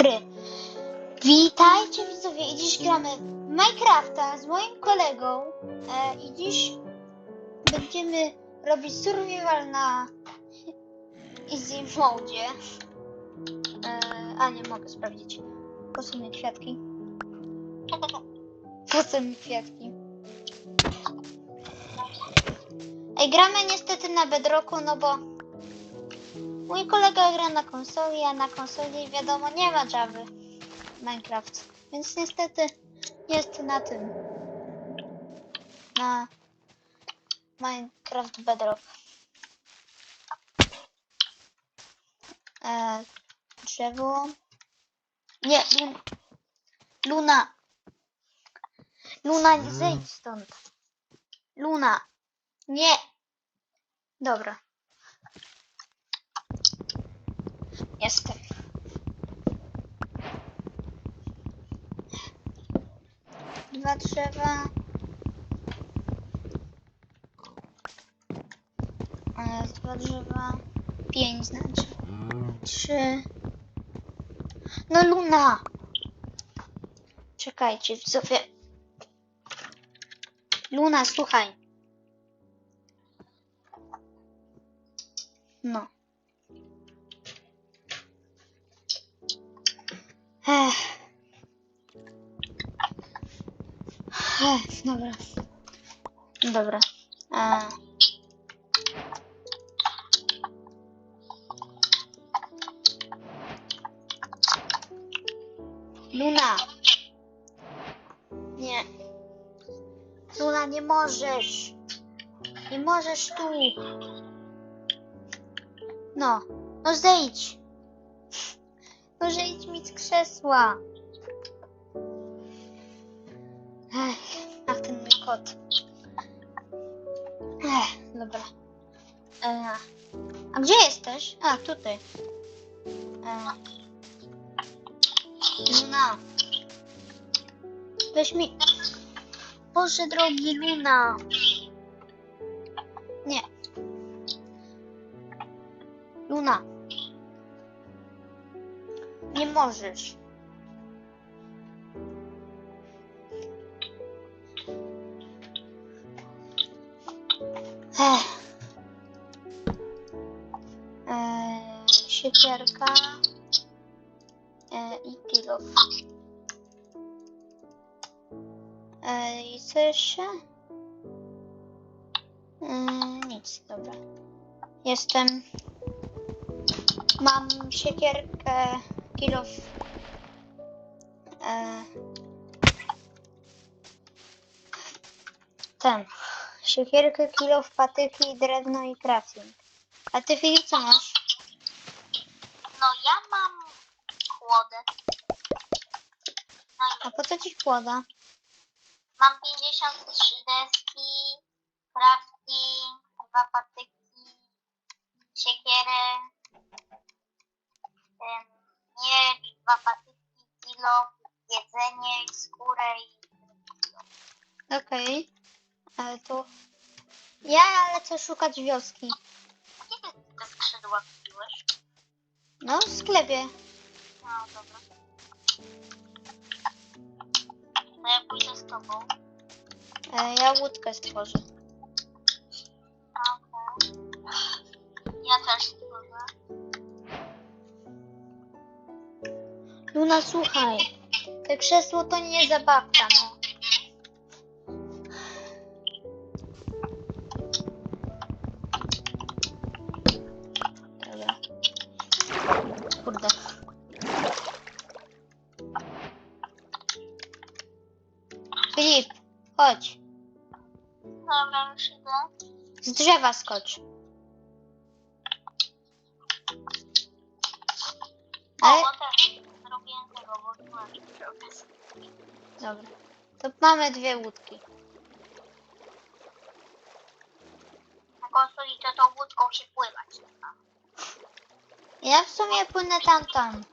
gry. Witajcie widzowie i dziś gramy w Minecrafta z moim kolegą e, i dziś będziemy robić survival na easy mode. E, a nie mogę sprawdzić. Po co mi kwiatki? Po co mi kwiatki? Ej, gramy niestety na Bedrocku, no bo Mój kolega gra na konsoli, a na konsoli wiadomo nie ma Java Minecraft. Więc niestety jest na tym. Na Minecraft Bedrock. E, drzewo. Nie, Lun Luna. Luna, nie zejdź stąd. Luna. Nie. Dobra. Jestem. Dwa drzewa. Dwa drzewa. Pięć znaczy. Trzy. No Luna! Czekajcie, widzowie. Luna, słuchaj. Ech, dobra. Dobra. A. Luna. Nie. Luna, nie możesz. Nie możesz tu. No. No zejdź. No zejdź mi z krzesła. Kot. Ech, dobra. E, a gdzie jesteś? A, tutaj. E, Luna. Weź mi... Boże drogi, Luna. Nie. Luna. Nie możesz. Eee, siekierka eee, i kilof. Eee, I co jeszcze? Eee, nic, dobra. Jestem. Mam siekierkę, kilof. Eee, ten. Siekierkę, kilof, patyki, drewno i crafting. A ty Filip co masz? No ja mam kłodę. No i A po co ci kłoda? mam 53 deski, crafting, dwa patyki, siekierę, em, miecz, dwa patyki, kilo, jedzenie, skórę i Okej. Ale tu... Ja lecę szukać wioski. Gdzie ty te skrzydła kupiłeś? No, w sklepie. No dobra. To ja pójdę z tobą. E, ja łódkę stworzę. Okej. Ja też stworzę. Luna, słuchaj. Te krzesło to nie zabawka, no. Chodź. Dobra, już idę. Z drzewa skocz. O, Ale... bo też zrobiłem tego, bo. Dobra. To mamy dwie łódki. Na konsoli to tą łódką się pływać. Ja w sumie płynę tam. Tam,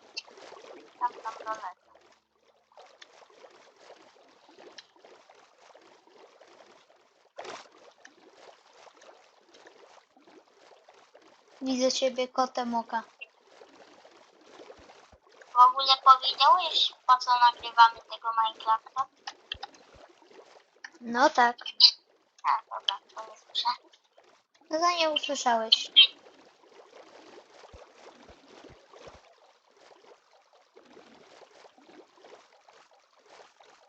Widzę ciebie kotem oka. W ogóle powiedziałeś, po co nagrywamy tego Minecrafta? No tak. A, dobra, to nie słyszę. No to nie usłyszałeś.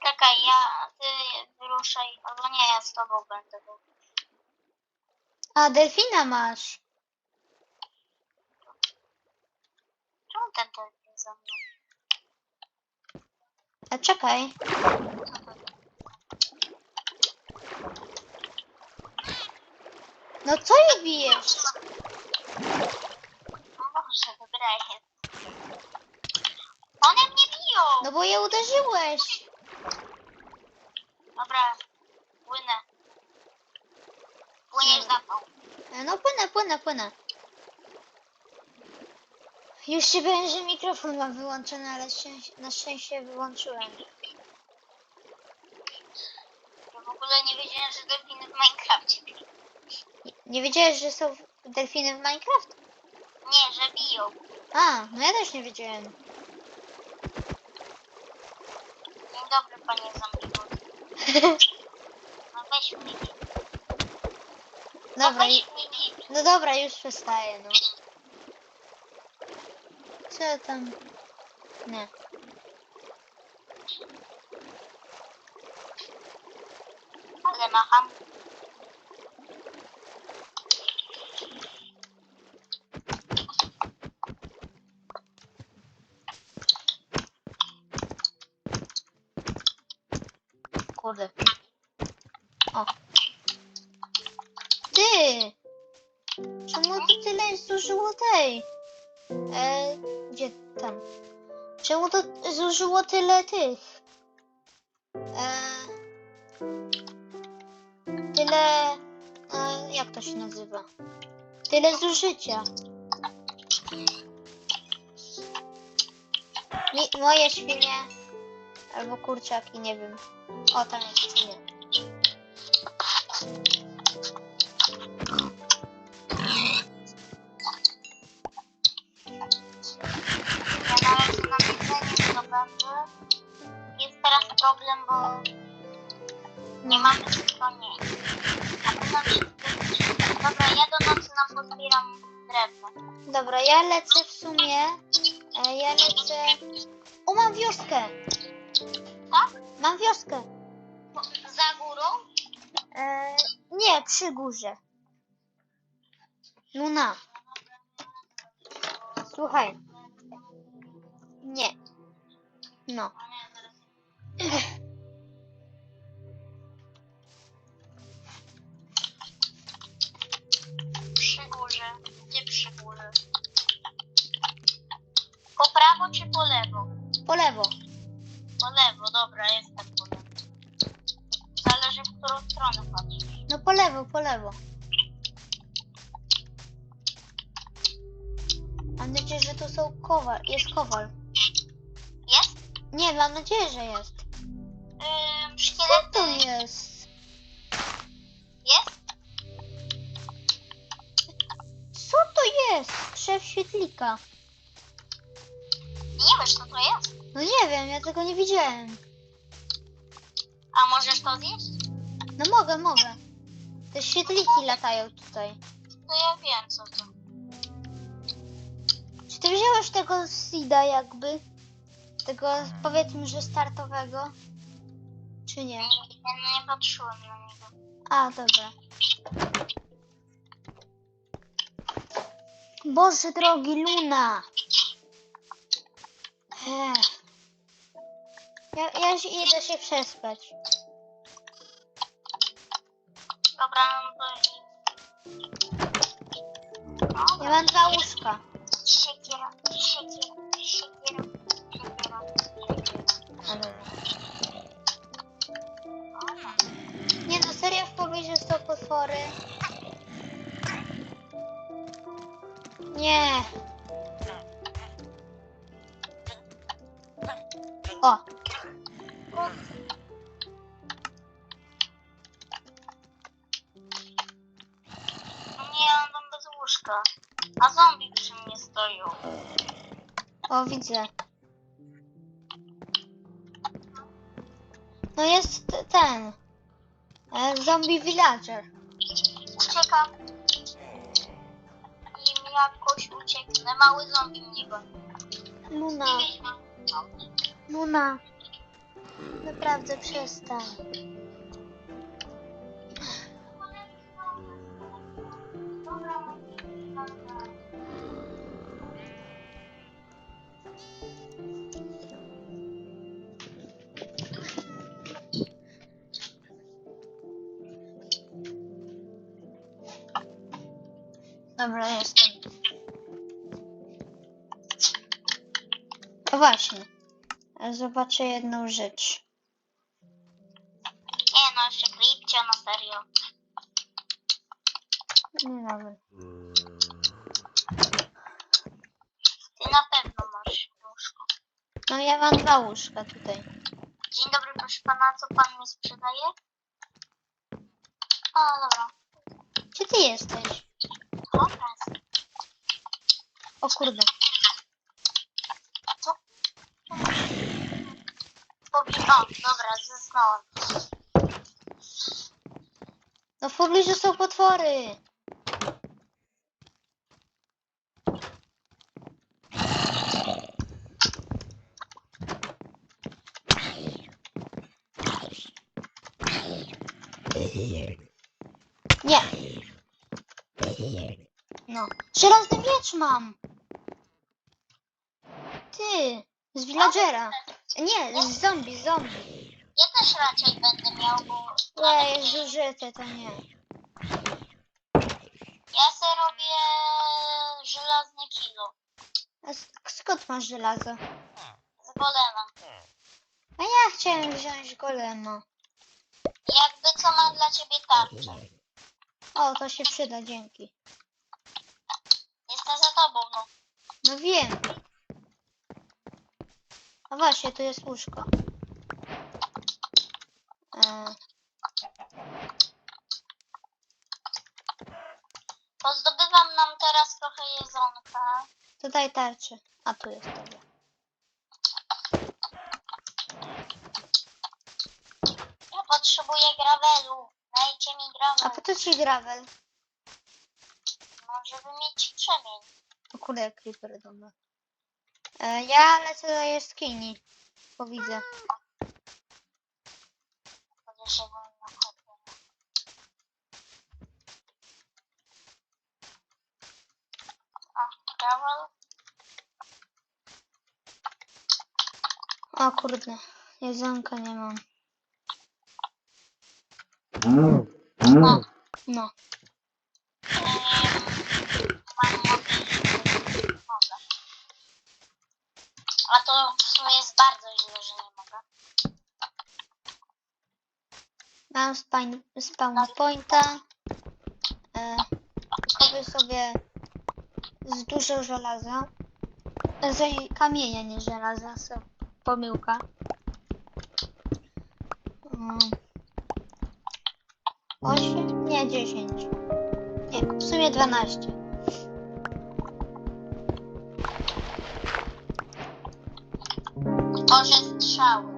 Czekaj, ja, ty wyruszaj, albo nie, ja z tobą będę. A, delfina masz. Ten delfin za mną? A czekaj. No co je bijesz? No Boże, dobra jest. One mnie biją! No bo je uderzyłeś. Dobra, płynę. Płyniesz za mną. E, No płynę, płynę, płynę. Już się powiem, że mikrofon mam wyłączony, ale na szczęście wyłączyłem. Ja w ogóle nie wiedziałem, że delfiny w Minecrafcie biją. Nie wiedziałeś, że są delfiny w Minecraft? Nie, że biją. A, no ja też nie wiedziałem. Dzień dobry, panie zombie. No weź mi. No Dobra, weź mi. no dobra, już przestaję, no. Co tam? Nie. Ale macham. Kurde. O. Ty! Czemu to tyle zużyło tej? E, tam? Czemu to zużyło tyle tych? E, tyle... E, jak to się nazywa? Tyle zużycia. Mi, moje świnie albo kurczaki, nie wiem. O, tam jest świnia. Problem, bo nie mamy schronienia. A to nam się Dobra, ja do nocy nam pozbieram drewno. Dobra, ja lecę w sumie. E, ja lecę. O, mam wioskę! Tak? Mam wioskę. Za górą? E, nie, przy górze. Luna. Słuchaj. Nie. No. Prawo czy po lewo? Po lewo. Po lewo, dobra, jestem po lewo. Zależy w którą stronę patrzysz. No po lewo, po lewo. Mam nadzieję, że to są kowal. Jest kowal. Jest? Nie, mam nadzieję, że jest. Yy, Co szkielety. to jest? Jest? Co to jest? Szef świetlika. Nie wiesz co to jest? No nie wiem, ja tego nie widziałem. A możesz to zjeść? No mogę, mogę. Te świetliki latają tutaj. To ja wiem co to. Czy ty wziąłeś tego seeda jakby? Tego powiedzmy, że startowego? Czy nie? Nie, nie, nie patrzyłem na niego. A, dobra. Boże drogi, Luna! Ech. Ja, ja się- idę się przespać. Dobra, no to. Ja mam dwa łóżka. Siekiera, siekiera, siekiera, siekiera, siekiera. A, dobra. O, Nie no, serio w pobliżu są potwory. Nie. O! o. Nie, on tam bez łóżka. A zombie przy mnie stoją. O, widzę. No jest ten. E, zombie villager. Uciekam. I jakoś ucieknę. Mały zombie mnie goni. Luna. I wiedźma. Luna. Naprawdę przestań. Dobra, jestem. O właśnie. Zobaczę jedną rzecz. Nie no, jeszcze klipcie, no serio. Nie nawet. Ty na pewno masz łóżko. No ja mam dwa łóżka tutaj. Dzień dobry, proszę pana, co pan mi sprzedaje? O, dobra. Gdzie ty jesteś? Obraz. O kurde. Powie... O, dobra, zasnąłem. No w pobliżu są potwory. Nie. No. Żelazny miecz mam. Ty. Z villagera. Nie, z zombie, zombie. Ja też raczej będę miał, bo... Nie, jest zużyte, to nie. Ja sobie robię żelazne kilo A sk- skąd masz żelazo? z golema. A ja chciałem wziąć golema. Jakby co mam dla ciebie tarczę. O, to się przyda, dzięki. Jestem za tobą, no. No wiem. A właśnie, tu jest łóżko. E, Pozdobywam nam teraz trochę jedzonka. to daj tarczę. A tu jest, dobra. Ja potrzebuję gravelu. Dajcie mi A gravel. po co ci gravel? No, żeby mieć krzemień. O kurde, jak creeper, dobra. E, ja lecę do jaskini. Bo widzę. O kurde, jedzonka nie mam. No. No. że nie mogę. Mam spawn, spawn pointa. E, kupię sobie z dużo żelaza. Z kamienia, nie żelaza, pomyłka. Mm. 8? Nie, 10. Nie, w sumie 12. strzały.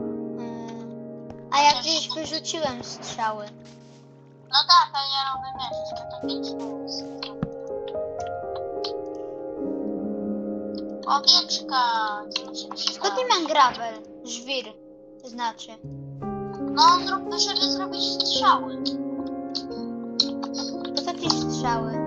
Mm. A ja gdzieś wyrzuciłem strzały. No tak, ale ja robię jeszcze, to pięć minut. Owieczka, to Skąd nie mam gravel? Żwir. To znaczy. No, zróbmy, żeby zrobić strzały. Co ci strzały?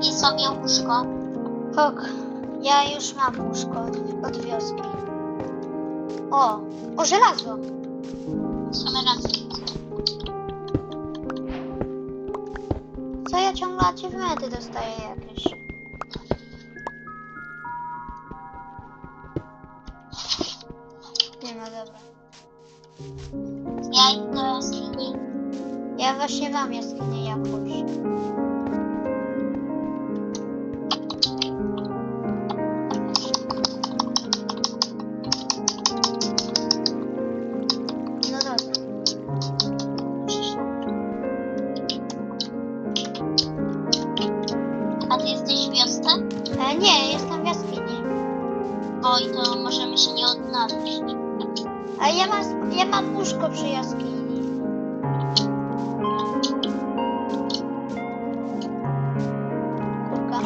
Robię sobie łóżko. Kok, ja już mam łóżko od, od wioski. O, o żelazo. W sumie rację. Co ja ciągle achievementy dostaję jakieś? Nie no dobra. Ja idę do jaskini. Ja właśnie mam jaskinię jakąś. A ja mam, ja mam łóżko przy jaskini. Kurka.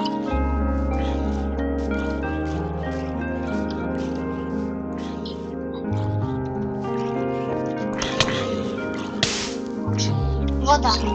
Woda.